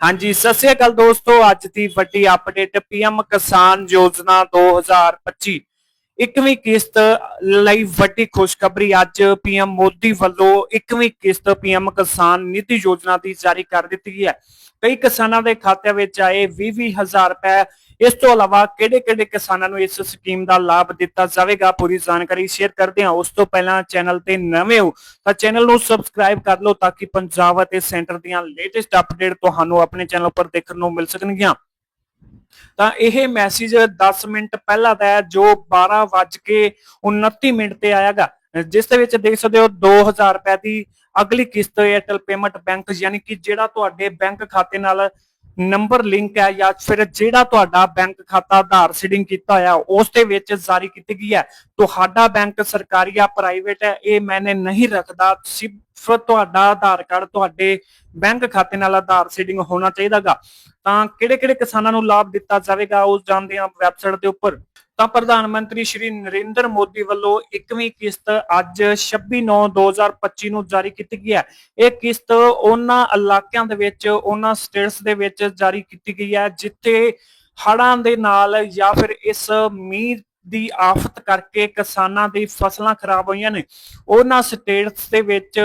ਹਾਂਜੀ, ਸਤਿ ਸ੍ਰੀ ਅਕਾਲ ਦੋਸਤੋ। ਅੱਜ ਦੀ ਵੱਡੀ ਅਪਡੇਟ ਪੀਐਮ ਕਿਸਾਨ ਯੋਜਨਾ 2025 ਇਕਵੀਂ ਕਿਸ਼ਤ ਲਈ ਵੱਡੀ ਖੁਸ਼ਖਬਰੀ। ਅੱਜ ਪੀਐਮ ਮੋਦੀ ਵੱਲੋਂ ਇਕਵੀਂ ਕਿਸ਼ਤ ਪੀਐਮ ਕਿਸਾਨ ਨਿਧੀ ਯੋਜਨਾ ਦੀ ਜਾਰੀ ਕਰ ਦਿੱਤੀ ਗਈ ਹੈ। ਕਈ ਕਿਸਾਨਾਂ ਦੇ ਖਾਤਿਆਂ ਵਿੱਚ ਆਏ 20 ਹਜ਼ਾਰ ਰੁਪਏ ਇਸ ਤੋਂ ਇਲਾਵਾ ਕਿਹੜੇ-ਕਿਹੜੇ ਕਿਸਾਨਾਂ ਨੂੰ ਇਸ ਸਕੀਮ ਦਾ ਲਾਭ ਦਿੱਤਾ ਜਾਵੇਗਾ? ਪੂਰੀ ਜਾਣਕਾਰੀ ਸ਼ੇਅਰ ਕਰਦੇ ਹਾਂ। ਉਸ ਤੋਂ ਪਹਿਲਾਂ ਚੈਨਲ ਤੇ ਨਵੇਂ ਹੋ ਤਾਂ ਚੈਨਲ ਨੂੰ ਸਬਸਕ੍ਰਾਈਬ ਕਰ ਲਓ ਤਾਂ ਕਿ ਪੰਜਾਬ ਅਤੇ ਸੈਂਟਰ ਦੀਆਂ ਲੇਟੈਸਟ ਅਪਡੇਟ ਤੁਹਾਨੂੰ ਆਪਣੇ ਚੈਨਲ ਉੱਪਰ ਦੇਖਣ ਨੂੰ ਮਿਲ ਸਕਣਗੀਆਂ। ਤਾਂ ਇਹ ਮੈਸੇਜ 10 ਮਿੰਟ ਪਹਿਲਾਂ ਦਾ ਹੈ, ਜੋ 12:29 ਮਿੰਟ ਤੇ ਆਇਆਗਾ। ਜਿਸ ਦੇ ਵਿੱਚ ਦੇਖ ਸਕਦੇ ਹੋ 2000 ਰੁਪਏ ਦੀ ਅਗਲੀ ਕਿਸ਼ਤ ਏਅਰਟੈਲ ਪੇਮੈਂਟ ਬੈਂਕ ਯਾਨੀ ਕਿ ਜਿਹੜਾ ਤੁਹਾਡੇ ਬੈਂਕ ਖਾਤੇ ਨਾਲ ਨੰਬਰ ਲਿੰਕ ਹੈ ਜਾਂ ਫਿਰ ਜਿਹੜਾ ਤੁਹਾਡਾ ਬੈਂਕ ਖਾਤਾ ਆਧਾਰ ਸੀਡਿੰਗ ਕੀਤਾ ਹੋਇਆ, ਉਸ ਦੇ ਵਿੱਚ ਜਾਰੀ ਕੀਤੀ ਗਈ ਹੈ। ਤੁਹਾਡਾ ਬੈਂਕ ਸਰਕਾਰੀ ਜਾਂ ਪ੍ਰਾਈਵੇਟ ਹੈ, ਇਹ ਮੈਨੇ ਨਹੀਂ ਰੱਖਦਾ। ਸਿਰਫ ਤੁਹਾਡਾ ਆਧਾਰ ਕਾਰਡ ਤੁਹਾਡੇ ਬੈਂਕ ਖਾਤੇ ਨਾਲ ਆਧਾਰ ਸੀਡਿੰਗ ਹੋਣਾ ਚਾਹੀਦਾਗਾ ਤਾਂ ਕਿਹੜੇ-ਕਿਹੜੇ ਕਿਸਾਨਾਂ ਨੂੰ ਲਾਭ ਦਿੱਤਾ ਜਾਵੇਗਾ ਉਸ ਜਾਣਦੇ ਹਾਂ ਵੈਬਸਾਈਟ ਦੇ ਉੱਪਰ। ਤਾਂ ਪ੍ਰਧਾਨ ਮੰਤਰੀ ਸ਼੍ਰੀ ਨਰਿੰਦਰ ਮੋਦੀ ਵੱਲੋਂ 21ਵੀਂ ਕਿਸ਼ਤ ਅੱਜ 26/9/2025 ਨੂੰ ਜਾਰੀ ਕੀਤੀ ਗਈ ਹੈ। ਇਹ ਕਿਸ਼ਤ ਉਹਨਾਂ ਇਲਾਕਿਆਂ ਦੇ ਵਿੱਚ, ਉਹਨਾਂ ਸਟੇਟਸ ਦੇ ਵਿੱਚ ਜਾਰੀ ਕੀਤੀ ਗਈ ਹੈ, ਜਿੱਥੇ ਹੜ੍ਹਾਂ ਦੇ ਨਾਲ ਜਾਂ ਫਿਰ ਇਸ ਮੀਂਹ ਦੀ ਆਫਤ ਕਰਕੇ ਕਿਸਾਨਾਂ ਦੀ ਫਸਲਾਂ ਖਰਾਬ ਹੋਈਆਂ ਨੇ। ਉਹਨਾਂ ਸਟੇਟਸ ਦੇ ਵਿੱਚ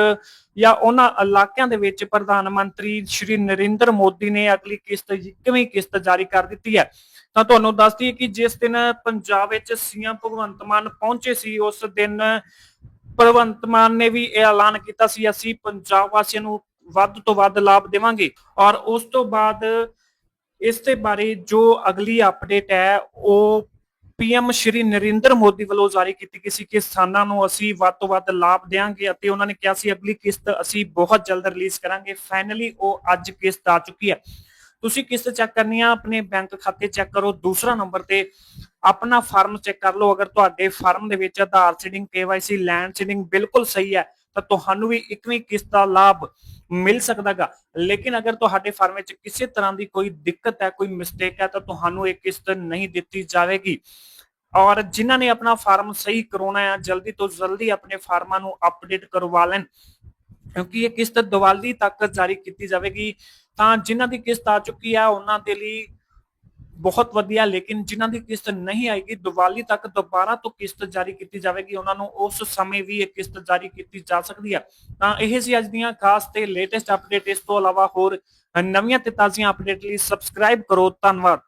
ਜਾਂ ਉਹਨਾਂ ਇਲਾਕਿਆਂ ਦੇ ਵਿੱਚ ਪ੍ਰਧਾਨ ਮੰਤਰੀ ਸ਼੍ਰੀ ਨਰਿੰਦਰ ਮੋਦੀ ਨੇ ਅਗਲੀ ਕਿਸ਼ਤ 21ਵੀਂ ਕਿਸ਼ਤ ਜਾਰੀ ਕਰ ਦਿੱਤੀ ਹੈ। ਤਾਂ ਤੁਹਾਨੂੰ ਦੱਸ ਦਈਏ ਕਿ ਜਿਸ ਦਿਨ ਪੰਜਾਬ ਵਿੱਚ ਸੀਐਮ ਭਗਵੰਤ ਮਾਨ ਪਹੁੰਚੇ ਸੀ, ਉਸ ਦਿਨ ਭਗਵੰਤ ਮਾਨ ਨੇ ਵੀ ਇਹ ਐਲਾਨ ਕੀਤਾ ਸੀ, ਅਸੀਂ ਪੰਜਾਬ ਵਾਸੀਆਂ ਨੂੰ ਵੱਧ ਤੋਂ ਵੱਧ ਲਾਭ ਦੇਵਾਂਗੇ। ਔਰ ਉਸ ਤੋਂ ਬਾਅਦ ਇਸ ਦੇ ਬਾਰੇ ਜੋ ਅਗਲੀ ਅਪਡੇਟ ਹੈ, ਉਹ ਪੀਐਮ ਸ਼੍ਰੀ ਨਰਿੰਦਰ ਮੋਦੀ ਵੱਲੋਂ ਜਾਰੀ ਕੀਤੀ ਗਈ ਸੀ ਕਿ ਕਿਸਾਨਾਂ ਨੂੰ ਅਸੀਂ ਵੱਧ ਤੋਂ ਵੱਧ ਲਾਭ ਦੇਵਾਂਗੇ ਅਤੇ ਉਹਨਾਂ ਨੇ ਕਿਹਾ ਸੀ ਅਗਲੀ ਕਿਸ਼ਤ ਅਸੀਂ ਬਹੁਤ ਜਲਦ ਰਿਲੀਜ਼ ਕਰਾਂਗੇ। ਫਾਈਨਲੀ ਉਹ ਅੱਜ ਕਿਸ਼ਤ ਆ ਚੁੱਕੀ ਹੈ। ਤੁਸੀਂ ਕਿਸ਼ਤ ਚੈੱਕ ਕਰਨੀ ਆ, ਆਪਣੇ ਬੈਂਕ ਖਾਤੇ ਚੈੱਕ ਕਰੋ। ਦੂਸਰਾ ਨੰਬਰ ਤੇ ਆਪਣਾ ਫਾਰਮ ਚੈੱਕ ਕਰ ਲਓ। ਅਗਰ ਤੁਹਾਡੇ ਫਾਰਮ ਦੇ ਵਿੱਚ Aadhaar seeding KYC land seeding ਬਿਲਕੁਲ ਸਹੀ ਹੈ ਤਾਂ ਤੁਹਾਨੂੰ ਵੀ 21ਵੀਂ ਕਿਸ਼ਤ ਦਾ ਲਾਭ ਮਿਲ ਸਕਦਾਗਾ। ਲੇਕਿਨ ਅਗਰ ਤੁਹਾਡੇ ਫਾਰਮ ਵਿੱਚ ਕਿਸੇ ਤਰ੍ਹਾਂ ਦੀ ਕੋਈ ਦਿੱਕਤ ਹੈ, ਕੋਈ ਮਿਸਟੇਕ ਹੈ, ਤਾਂ ਤੁਹਾਨੂੰ ਇਹ ਕਿਸ਼ਤ ਨਹੀਂ ਦਿੱਤੀ ਜਾਵੇਗੀ। ਔਰ ਜਿਨ੍ਹਾਂ ਨੇ ਆਪਣਾ ਫਾਰਮ ਸਹੀ ਕਰਾਉਣਾ ਹੈ, ਜਲਦੀ ਤੋਂ ਜਲਦੀ ਆਪਣੇ ਫਾਰਮਾਂ ਨੂੰ ਅਪਡੇਟ ਕਰਵਾ ਲੈਣ, ਕਿਉਂਕਿ ਇਹ ਕਿਸ਼ਤ ਦੀਵਾਲੀ ਤੱਕ ਜਾਰੀ ਕੀਤੀ ਜਾਵੇਗੀ। ਤਾਂ ਜਿਨ੍ਹਾਂ ਦੀ ਕਿਸ਼ਤ ਆ ਚੁੱਕੀ ਹੈ, ਉਹਨਾਂ ਦੇ ਲਈ ਬਹੁਤ ਵਧੀਆ, ਲੇਕਿਨ ਜਿਨ੍ਹਾਂ ਦੀ ਕਿਸ਼ਤ ਨਹੀਂ ਆਏਗੀ, ਦੀਵਾਲੀ ਤੱਕ ਦੁਬਾਰਾ ਤੋਂ ਕਿਸ਼ਤ ਜਾਰੀ ਕੀਤੀ ਜਾਵੇਗੀ, ਉਹਨਾਂ ਨੂੰ ਉਸ ਸਮੇਂ ਵੀ ਇਹ ਕਿਸ਼ਤ ਜਾਰੀ ਕੀਤੀ ਜਾ ਸਕਦੀ ਹੈ। ਤਾਂ ਇਹ ਸੀ ਅੱਜ ਦੀਆਂ ਖਾਸ ਤੇ ਲੇਟੈਸਟ ਅਪਡੇਟ ਇਸ ਤੋਂ ਇਲਾਵਾ ਹੋਰ ਨਵੀਆਂ ਤੇ ਤਾਜ਼ੀਆਂ ਅਪਡੇਟ ਲਈ ਸਬਸਕ੍ਰਾਈਬ ਕਰੋ, ਧੰਨਵਾਦ।